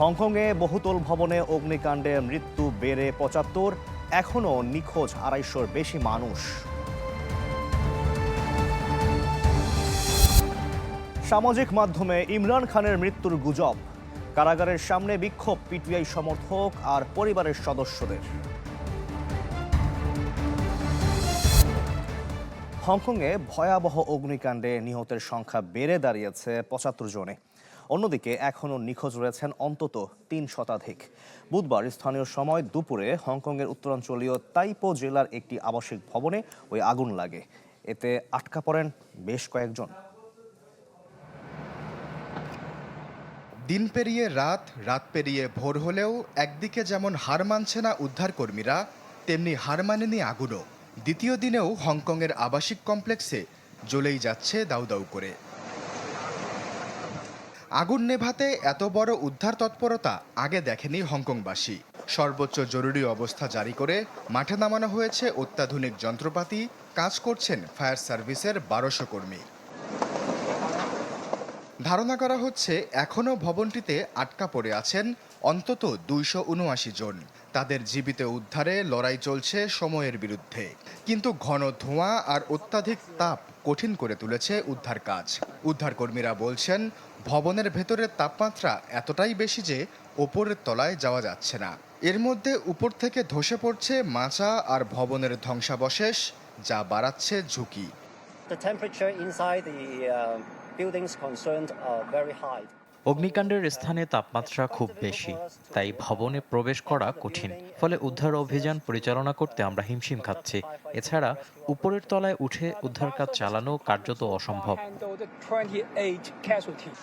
হংকংয়ে বহুতল ভবনে অগ্নিকাণ্ডে মৃত্যু বেড়ে পঁচাত্তর, এখনও নিখোঁজ আড়াইশোর বেশি মানুষ। সামাজিক মাধ্যমে ইমরান খানের মৃত্যুর গুজব, কারাগারের সামনে বিক্ষোভ পিটিআই সমর্থক আর পরিবারের সদস্যদের। হংকংয়ে ভয়াবহ অগ্নিকাণ্ডে নিহতের সংখ্যা বেড়ে দাঁড়িয়েছে পঁচাত্তর জনে। অন্যদিকে এখনও নিখোঁজ রয়েছেন অন্তত তিন শতাধিক। বুধবার স্থানীয় সময় দুপুরে হংকংয়ের উত্তরাঞ্চলীয় তাইপো জেলার একটি আবাসিক ভবনে ওই আগুন লাগে। এতে আটকা পড়েন বেশ কয়েকজন। দিন পেরিয়ে রাত রাত পেরিয়ে ভোর হলেও একদিকে যেমন হার মানছে না উদ্ধারকর্মীরা, তেমনি হার মানেনি আগুনও। দ্বিতীয় দিনেও হংকংয়ের আবাসিক কমপ্লেক্সে জ্বলেই যাচ্ছে দাউ দাউ করে। আগুন নেভাতে এত বড় উদ্ধার তৎপরতা আগে দেখেনি হংকংবাসী। সর্বোচ্চ জরুরি অবস্থা জারি করে মাঠে নামানো হয়েছে অত্যাধুনিক যন্ত্রপাতি, কাজ করছেন ফায়ার সার্ভিসের বারোশো কর্মী। ধারণা করা হচ্ছে এখনও ভবনটিতে আটকা পড়ে আছেন অন্তত দুইশো উনআশি জন। তাদের জীবিত উদ্ধারে লড়াই চলছে সময়ের বিরুদ্ধে। কিন্তু ঘন ধোঁয়া আর অত্যাধিক তাপ কঠিন করে তুলেছে উদ্ধার কাজ। উদ্ধারকর্মীরা বলছেন ভবনের ভেতরের তাপমাত্রা এতটাই বেশি যে ওপরের তলায় যাওয়া যাচ্ছে না এর মধ্যে উপর থেকে ধসে পড়ছে মাচা আর ভবনের ধ্বংসাবশেষ যা বাড়াচ্ছে ঝুঁকি The temperature inside the uh, buildings concerned are very high. অগ্নিকাণ্ডের স্থানে তাপমাত্রা খুব বেশি, তাই ভবনে প্রবেশ করা কঠিন। ফলে উদ্ধার অভিযান পরিচালনা করতে আমরা হিমশিম খাচ্ছি। এছাড়া, উপরের তলায় উঠে উদ্ধার কাজ চালানো কার্যত অসম্ভব। handled 28 casualties.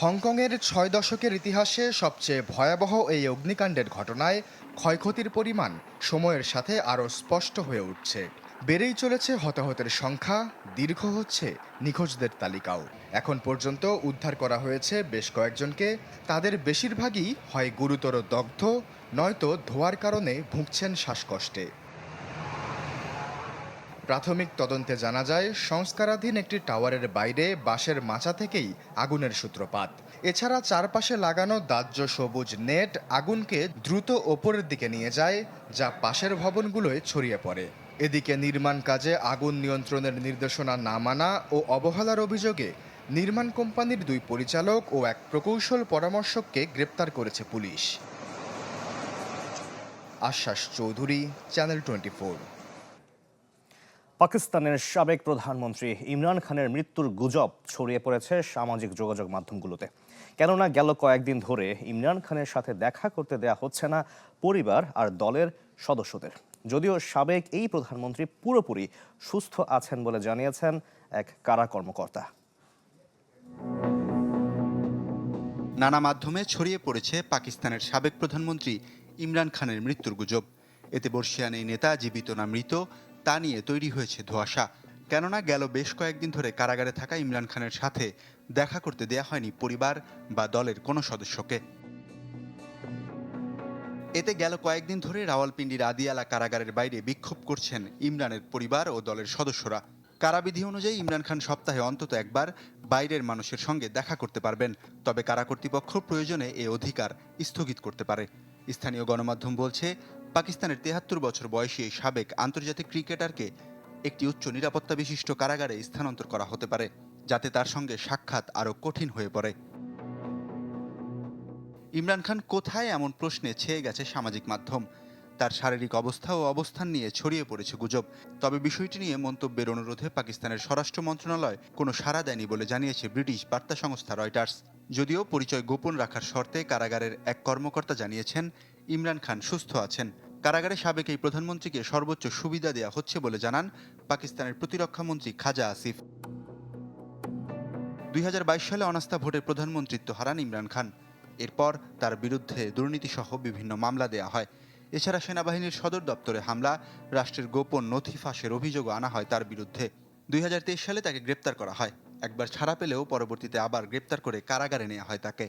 হংকংয়ের ছয় দশকের ইতিহাসে সবচেয়ে ভয়াবহ এই অগ্নিকাণ্ডের ঘটনায় ক্ষয়ক্ষতির পরিমাণ সময়ের সাথে আরও স্পষ্ট হয়ে উঠছে। বেড়েই চলেছে হতাহতের সংখ্যা, দীর্ঘ হচ্ছে নিখোঁজদের তালিকাও। এখন পর্যন্ত উদ্ধার করা হয়েছে বেশ কয়েকজনকে। তাদের বেশিরভাগই হয় গুরুতর দগ্ধ, নয়তো ধোয়ার কারণে ভুগছেন শ্বাসকষ্টে। প্রাথমিক তদন্তে জানা যায়, সংস্কারাধীন একটি টাওয়ারের বাইরে বাঁশের মাচা থেকেই আগুনের সূত্রপাত। এছাড়া চারপাশে লাগানো দাহ্য সবুজ নেট আগুনকে দ্রুত ওপরের দিকে নিয়ে যায়, যা পাশের ভবনগুলোয় ছড়িয়ে পড়ে। এদিকে নির্মাণ কাজে আগুন নিয়ন্ত্রণের নির্দেশনা না মানা ও অবহেলার অভিযোগে নির্মাণ কোম্পানির দুই পরিচালক ও এক প্রকৌশল পরামর্শককে গ্রেপ্তার করেছে পুলিশ। আশ্বাস চৌধুরী চ্যানেল টোয়েন্টি পাকিস্তানের সাবেক প্রধানমন্ত্রী ইমরান খানের মৃত্যুর গুজব ছড়িয়ে পড়েছে সামাজিক যোগাযোগ মাধ্যমগুলোতে। কেননা গেল কয়েকদিন ধরে ইমরান খানের সাথে দেখা করতে দেয়া হচ্ছে না পরিবার আর দলের সদস্যদের। যদিও সাবেক এই প্রধানমন্ত্রী পুরোপুরি সুস্থ আছেন বলে জানিয়েছেন এক কারা কর্মকর্তা। নানা মাধ্যমে ছড়িয়ে পড়েছে পাকিস্তানের সাবেক প্রধানমন্ত্রী ইমরান খানের মৃত্যুর গুজব। এতে বর্ষিয়ান এই নেতা জীবিত না মৃত, তা নিয়ে তৈরি হয়েছে ধোঁয়াশা। কেননা গেল বেশ কয়েকদিন ধরে কারাগারে থাকা ইমরান খানের সাথে দেখা করতে দেয়া হয়নি পরিবার বা দলের কোনো সদস্যকে। এতে গেল কয়েকদিন ধরে রাওয়ালপিন্ডির আদিয়ালা কারাগারের বাইরে বিক্ষোভ করছেন ইমরানের পরিবার ও দলের সদস্যরা। কারাবিধি অনুযায়ী ইমরান খান সপ্তাহে অন্তত একবার বাইরের মানুষের সঙ্গে দেখা করতে পারবেন। তবে কারা কর্তৃপক্ষ প্রয়োজনে এ অধিকার স্থগিত করতে পারে। স্থানীয় গণমাধ্যম বলছে, পাকিস্তানের তেহাত্তর বছর বয়সী এই সাবেক আন্তর্জাতিক ক্রিকেটারকে একটি উচ্চ নিরাপত্তা বিশিষ্ট কারাগারে স্থানান্তর করা হতে পারে, যাতে তার সঙ্গে সাক্ষাৎ আরও কঠিন হয়ে পড়ে। ইমরান খান কোথায় এমন প্রশ্নে ছেয়ে গেছে সামাজিক মাধ্যম? তার শারীরিক অবস্থা ও অবস্থান নিয়ে ছড়িয়ে পড়েছে গুজব। তবে বিষয়টি নিয়ে মন্তব্যের অনুরোধে পাকিস্তানের স্বরাষ্ট্র মন্ত্রণালয় কোনো সাড়া দেয়নি বলে জানিয়েছে ব্রিটিশ বার্তা সংস্থা রয়টার্স। যদিও পরিচয় গোপন রাখার শর্তে কারাগারের এক কর্মকর্তা জানিয়েছেন, ইমরান খান সুস্থ আছেন। কারাগারে সাবেক এই প্রধানমন্ত্রীকে সর্বোচ্চ সুবিধা দেওয়া হচ্ছে বলে জানান পাকিস্তানের প্রতিরক্ষামন্ত্রী খাজা আসিফ। দুই হাজার বাইশ সালে অনাস্থা ভোটে প্রধানমন্ত্রিত্ব হারান ইমরান খান। এরপর তার বিরুদ্ধে দুর্নীতিসহ বিভিন্ন মামলা দেয়া হয়। এছাড়া সেনাবাহিনীর সদর দপ্তরে হামলা, রাষ্ট্রের গোপন নথি ফাঁসের অভিযোগও আনা হয় তার বিরুদ্ধে। দুই সালে তাকে গ্রেপ্তার করা হয়। একবার ছাড়া পেলেও পরবর্তীতে আবার গ্রেপ্তার করে কারাগারে নেওয়া হয় তাকে।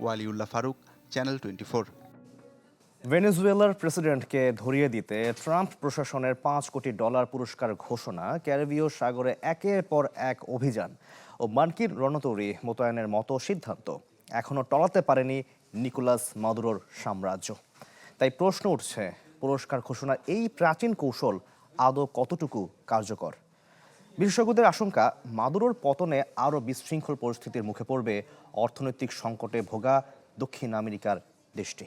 ওয়ালিউল্লাহ ফারুক, চ্যানেল টোয়েন্টি ভেনেজুয়েলার প্রেসিডেন্টকে ধরিয়ে দিতে ট্রাম্প প্রশাসনের পাঁচ কোটি ডলার পুরস্কার ঘোষণা, ক্যারিবীয় সাগরে একের পর এক অভিযান ও মার্কিন রণতরী মোতায়েনের মতো সিদ্ধান্ত। এখনও টলাতে পারেনি নিকোলাস মাদুরোর সাম্রাজ্য। তাই প্রশ্ন উঠছে, পুরস্কার ঘোষণার এই প্রাচীন কৌশল আদৌ কতটুকু কার্যকর? বিশেষজ্ঞদের আশঙ্কা, মাদুরোর পতনে আরও বিশৃঙ্খল পরিস্থিতির মুখে পড়বে অর্থনৈতিক সংকটে ভোগা দক্ষিণ আমেরিকার দেশটি।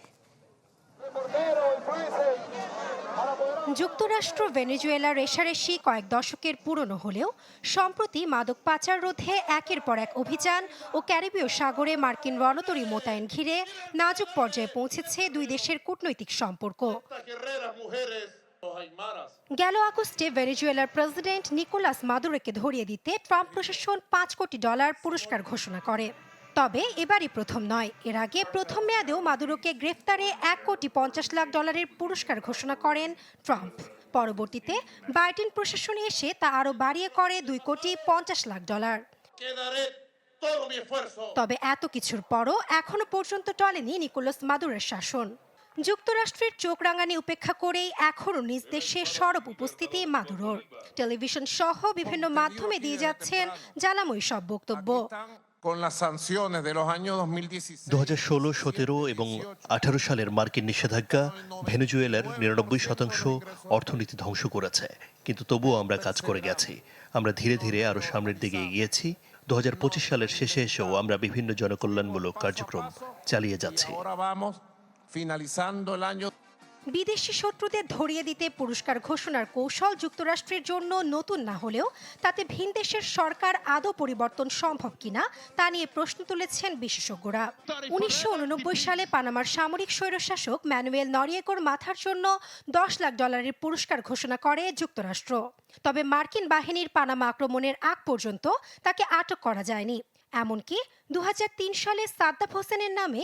যুক্তরাষ্ট্র, ভেনেজুয়েলার রেশারেশি কয়েক দশকের পুরনো হলেও সম্প্রতি মাদক পাচার রোধে একের পর এক অভিযান ও ক্যারিবীয় সাগরে মার্কিন রণতরী মোতায়েন ঘিরে নাজুক পর্যায়ে পৌঁছেছে দুই দেশের কূটনৈতিক সম্পর্ক। গেল আগস্টে ভেনেজুয়েলার প্রেসিডেন্ট নিকোলাস মাদুরোকে ধরিয়ে দিতে ট্রাম্প প্রশাসন পাঁচ কোটি ডলার পুরস্কার ঘোষণা করে। তবে এবারই প্রথম নয়। এর আগে প্রথম মেয়াদেও মাদুরোকে গ্রেফতারে এক কোটি পঞ্চাশ লাখ ডলারের পুরস্কার ঘোষণা করেন ট্রাম্প। পরবর্তীতে বাইডেন প্রশাসনে এসে তা আরও বাড়িয়ে করে দুই কোটি পঞ্চাশ লাখ ডলার। তবে এত কিছুর পরও এখনও পর্যন্ত টলেনি নিকোলাস মাদুরের শাসন। যুক্তরাষ্ট্রের চোখ রাঙানি উপেক্ষা করেই এখনও নিজ দেশে সরব উপস্থিতি মাদুরোর। টেলিভিশন সহ বিভিন্ন মাধ্যমে দিয়ে যাচ্ছেন জ্বালাময়ী সব বক্তব্য। Con las sanciones de los años 2016. দু সতেরো এবং আঠারো সালের মার্কিন নিষেধাজ্ঞা ভেনেজুয়েলার নিরানব্বই শতাংশ অর্থনীতি ধ্বংস করেছে। কিন্তু তবুও আমরা কাজ করে গেছি। আমরা ধীরে ধীরে আরও সামনের দিকে এগিয়েছি। দু হাজার পঁচিশ সালের শেষে এসেও আমরা বিভিন্ন জনকল্যাণমূলক কার্যক্রম চালিয়ে যাচ্ছি। বিদেশি শত্রুদের ধরিয়ে দিতে পুরস্কার ঘোষণার কৌশল যুক্তরাষ্ট্রের জন্য নতুন না হলেও তাতে ভিন দেশের সরকার আদৌ পরিবর্তন সম্ভব কিনা তা নিয়ে প্রশ্ন তুলেছেন বিশেষজ্ঞরা। উনিশশো সালে পানামার সামরিক স্বৈরশাসক ম্যানুয়েল নরিয়েকোর মাথার জন্য দশ লাখ ডলারের পুরস্কার ঘোষণা করে যুক্তরাষ্ট্র। তবে মার্কিন বাহিনীর পানামা আক্রমণের আগ পর্যন্ত তাকে আটক করা যায়নি। এমনকি দু হাজার তিন সালে সাদ্দাম হোসেনের নামে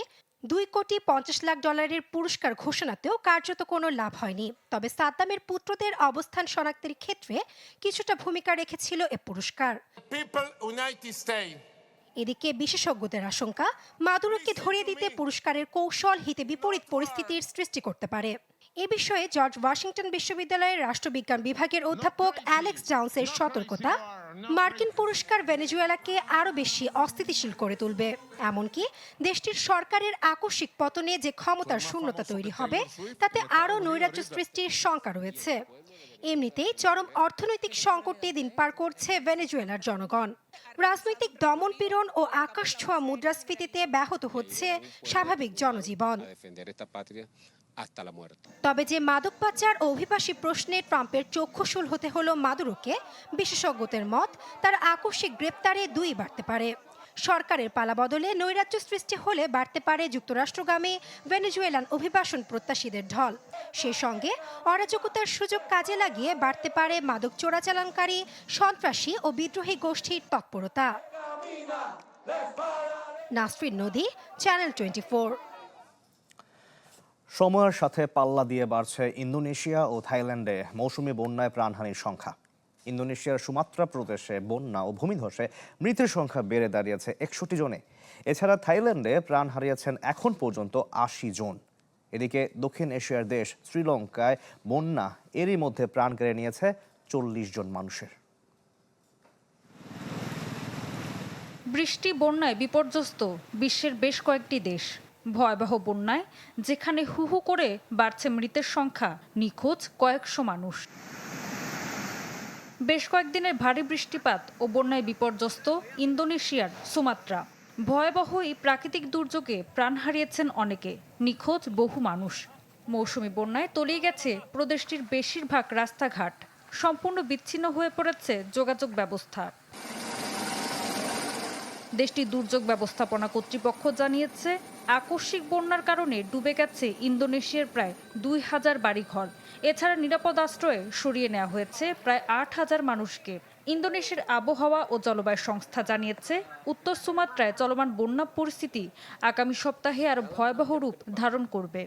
দুই কোটি পঞ্চাশ লাখ ডলারের পুরস্কার ঘোষণাতেও কার্যত কোনো লাভ হয়নি। তবে সাদ্দামের পুত্রদের অবস্থান শনাক্তের ক্ষেত্রে কিছুটা ভূমিকা রেখেছিল এ পুরস্কার. এদিকে বিশেষজ্ঞদের আশঙ্কা মাদুরোকে ধরিয়ে দিতে পুরস্কারের কৌশল হিতে বিপরীত পরিস্থিতির সৃষ্টি করতে পারে। এ বিষয়ে জর্জ ওয়াশিংটন বিশ্ববিদ্যালয়ের রাষ্ট্রবিজ্ঞান বিভাগের অধ্যাপক অ্যালেক্স জাউন্সের সতর্কতা মার্কিন পুরস্কার ভেনেজুয়েলাকে আরও বেশি অস্থিতিশীল করে তুলবে। এমনকি দেশটির সরকারের আকস্মিক পতনে যে ক্ষমতার শূন্যতা তৈরি হবে তাতে আরও নৈরাজ্য সৃষ্টির শঙ্কা রয়েছে। এমনিতেই চরম অর্থনৈতিক সংকটে দিন পার করছে ভেনেজুয়েলার জনগণ। রাজনৈতিক দমনপীড়ন ও আকাশ ছোঁয়া মুদ্রাস্ফীতিতে ব্যাহত হচ্ছে স্বাভাবিক জনজীবন। Hasta la muerte. তবে যে মাদক পাচার ও অভিবাসী প্রশ্নে ট্রাম্পের চক্ষুশূল হতে হলো মাদুরোকে, বিশেষজ্ঞদের মত তার আকস্মিক গ্রেপ্তারে দুই বাড়তে পারে। সরকারের পালা বদলে নৈরাজ্য সৃষ্টি হলে বাড়তে পারে যুক্তরাষ্ট্রগামী ভেনেজুয়েলান অভিবাসন প্রত্যাশীদের ঢল। সেই সঙ্গে অরাজকতার সুযোগ কাজে লাগিয়ে বাড়তে পারে মাদক চোরাচালানকারী, সন্ত্রাসী ও বিদ্রোহী গোষ্ঠীর তৎপরতা। নাসরিন নদী, চ্যানেল টোয়েন্টি সময়ের সাথে পাল্লা দিয়ে বাড়ছে ইন্দোনেশিয়া ও থাইল্যান্ডে মৌসুমি বন্যায় প্রাণহানির সংখ্যা। ইন্দোনেশিয়ার সুমাত্রা প্রদেশে বন্যা ও ভূমিধসে মৃতের সংখ্যা বেড়ে দাঁড়িয়েছে একষট্টি জনে। এছাড়া থাইল্যান্ডে প্রাণ হারিয়েছেন এখন পর্যন্ত আশি জন। এদিকে দক্ষিণ এশিয়ার দেশ শ্রীলঙ্কায় বন্যা এরই মধ্যে প্রাণ কেড়ে নিয়েছে চল্লিশ জন মানুষের। বৃষ্টি, বন্যায় বিপর্যস্ত বিশ্বের বেশ কয়েকটি দেশ। ভয়াবহ বন্যায়, যেখানে হু হু করে বাড়ছে মৃতের সংখ্যা, নিখোঁজ কয়েকশো মানুষ। বেশ কয়েকদিনের ভারী বৃষ্টিপাত ও বন্যায় বিপর্যস্ত ইন্দোনেশিয়ার সুমাত্রা। ভয়াবহ এই প্রাকৃতিক দুর্যোগে প্রাণ হারিয়েছেন অনেকে, নিখোঁজ বহু মানুষ। মৌসুমি বন্যায় তলিয়ে গেছে প্রদেশটির বেশিরভাগ রাস্তাঘাট। সম্পূর্ণ বিচ্ছিন্ন হয়ে পড়েছে যোগাযোগ ব্যবস্থা। দেশটির দুর্যোগ ব্যবস্থাপনা কর্তৃপক্ষ জানিয়েছে আকস্মিক বন্যার কারণে ডুবে গেছে ইন্দোনেশিয়ার প্রায় দুই হাজার বাড়িঘর। এছাড়া নিরাপদ আশ্রয়ে সরিয়ে নেওয়া হয়েছে প্রায় আট হাজার মানুষকে। ইন্দোনেশিয়ার আবহাওয়া ও জলবায়ু সংস্থা জানিয়েছে উত্তর সুমাত্রায় চলমান বন্যা পরিস্থিতি আগামী সপ্তাহে আরও ভয়াবহ রূপ ধারণ করবে।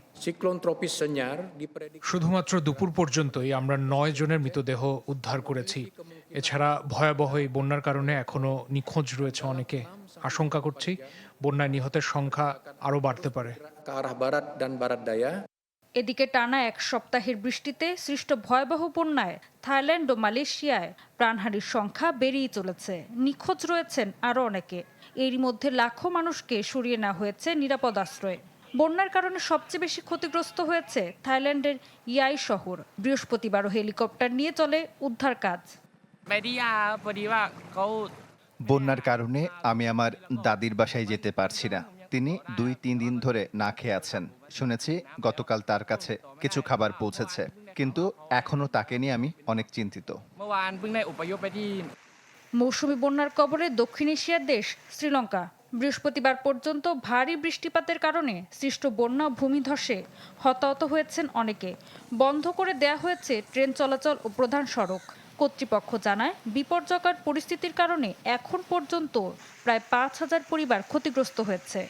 শুধুমাত্র দুপুর পর্যন্তই আমরা নয় জনের মৃতদেহ উদ্ধার করেছি। এছাড়া ভয়াবহ এই বন্যার কারণে এখনও নিখোঁজ রয়েছে অনেকে। আশঙ্কা করছি বন্যায় নিহতের সংখ্যা আরও বাড়তে পারে. এদিকে টানা এক সপ্তাহের বৃষ্টিতে সৃষ্ট ভয়াবহ বন্যায় থাইল্যান্ড ও মালয়েশিয়ায় প্রাণহানির সংখ্যা বেড়েই চলেছে। নিখোঁজ রয়েছেন আরও অনেকে। এরই মধ্যে লাখো মানুষকে সরিয়ে নেওয়া হয়েছে নিরাপদ আশ্রয়ে। বন্যার কারণে সবচেয়ে বেশি ক্ষতিগ্রস্ত হয়েছে থাইল্যান্ডের ইয়াই শহর। বৃহস্পতিবারও হেলিকপ্টার নিয়ে চলে উদ্ধার কাজ। বন্যার কারণে আমি আমার দাদির বাসায় যেতে পারছি না। তিনি দুই, তিন দিন ধরে না খেয়ে আছেন। শুনেছি গতকাল তার কাছে কিছু খাবার পৌঁছেছে। কিন্তু এখনও তাকে নিয়ে আমি অনেক চিন্তিত। মৌসুমি বন্যার কবরে দক্ষিণ এশিয়ার দেশ, শ্রীলঙ্কা। বৃহস্পতিবার পর্যন্ত ভারী বৃষ্টিপাতের কারণে সৃষ্ট বন্যা ভূমিধসে হতাহত হয়েছেন অনেকে। বন্ধ করে দেয়া হয়েছে ট্রেন চলাচল ও প্রধান সড়ক। কর্তৃপক্ষ জানায়, বিপর্যয়কর পরিস্থিতির কারণে এখন পর্যন্ত প্রায় পাঁচ হাজার পরিবার ক্ষতিগ্রস্ত হয়েছে।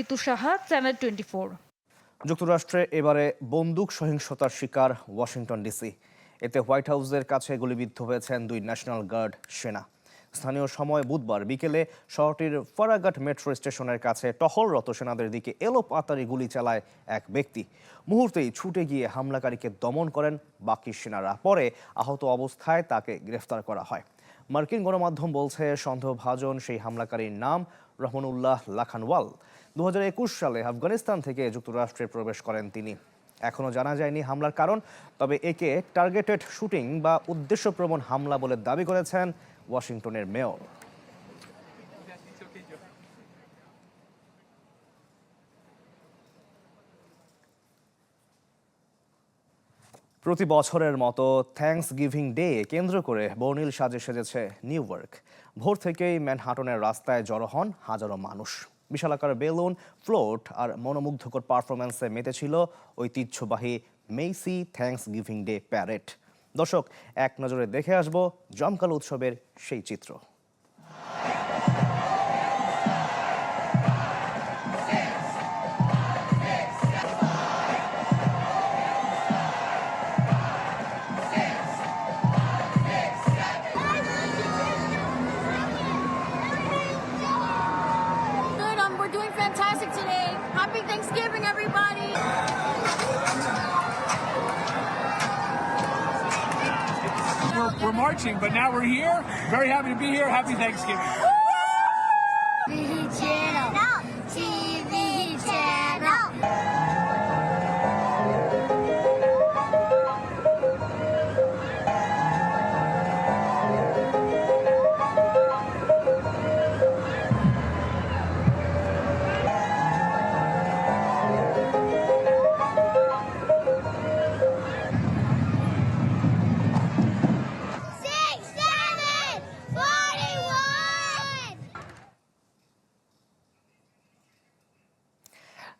ঋতু সাহা, চ্যানেল টোয়েন্টি যুক্তরাষ্ট্রে এবারে বন্দুক সহিংসতার শিকার ওয়াশিংটন ডিসি। এতে হোয়াইট হাউসের কাছে গুলিবিদ্ধ হয়েছেন দুই ন্যাশনাল গার্ড সেনা। স্থানীয় সময় বুধবার বিকেলে শহরটির ফারাগাট মেট্রো স্টেশনের কাছে টহলরত সেনাদের দিকে এলো পাতারি গুলি চালায় এক ব্যক্তি। মুহূর্তেই ছুটে গিয়ে হামলাকারীকে দমন করেন বাকি সেনারা। পরে আহত অবস্থায় তাকে গ্রেফতার করা হয়। মার্কিন গণমাধ্যম বলছে সন্দেহভাজন সেই হামলাকারীর নাম রহমানুল্লাহ লাখানওয়াল। দু হাজার একুশ সালে আফগানিস্তান থেকে যুক্তরাষ্ট্রে প্রবেশ করেন তিনি। এখনও জানা যায়নি হামলার কারণ, তবে একে টার্গেটেড শুটিং বা উদ্দেশ্যপ্রবণ হামলা বলে দাবি করেছেন ওয়াশিংটনের মেয়র। প্রতি বছরের মতো থ্যাঙ্কস গিভিং ডে কেন্দ্র করে বর্ণিল সাজে সেজেছে নিউ ইয়র্ক ভোর থেকেই ম্যানহাটনের রাস্তায় জড়ো হন হাজারো মানুষ। বিশালাকার বেলুন, ফ্লোট আর মনোমুগ্ধকর পারফরমেন্সে মেতেছিল ঐতিহ্যবাহী Macy's Thanksgiving day parade দর্শক এক নজরে দেখে আসব জমকালো উৎসবের সেই চিত্র। Marching, but now we're here. Very happy to be here. Happy Thanksgiving.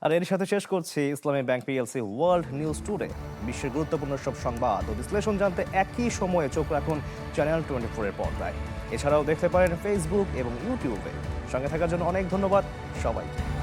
আর এর সাথে শেষ করছি Islami Bank PLC world news today. বিশ্বের গুরুত্বপূর্ণ সব সংবাদ ও বিশ্লেষণ জানতে একই সময়ে চোখ রাখুন চ্যানেল টোয়েন্টি ফোরের পর্দায়। এছাড়াও দেখতে পারেন ফেসবুক এবং ইউটিউবে সঙ্গে থাকার জন্য অনেক ধন্যবাদ। সবাইকে।